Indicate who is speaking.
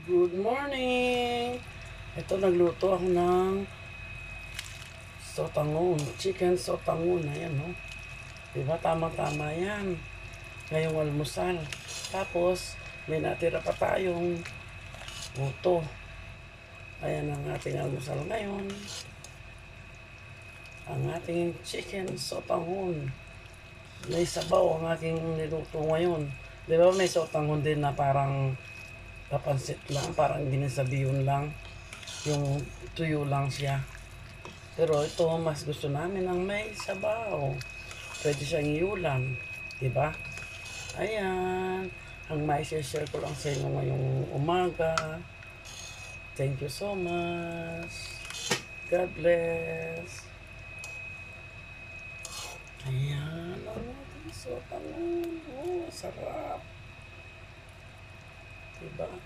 Speaker 1: Good morning! Ito, nagluto ako ng sotangon. Chicken sotangon. Ayan, no? Diba? Tama-tama yan. Ngayong almusal. Tapos, may natira pa tayong buto. Ayan ang ating almusal ngayon. Ang ating chicken sotangon. May sabaw ang aking niluto ngayon. Di ba may sotangon din na parang kapansit lang, parang ginisabiyon lang. Yung tuyo lang siya. Pero ito, mas gusto namin ang may sabaw. Pwede siyang iulam. Diba? Ayan. Ang may share ko lang sa inyo ngayong umaga. Thank you so much. God bless. Ayan. Ating sotangon. Oh, sarap. Diba?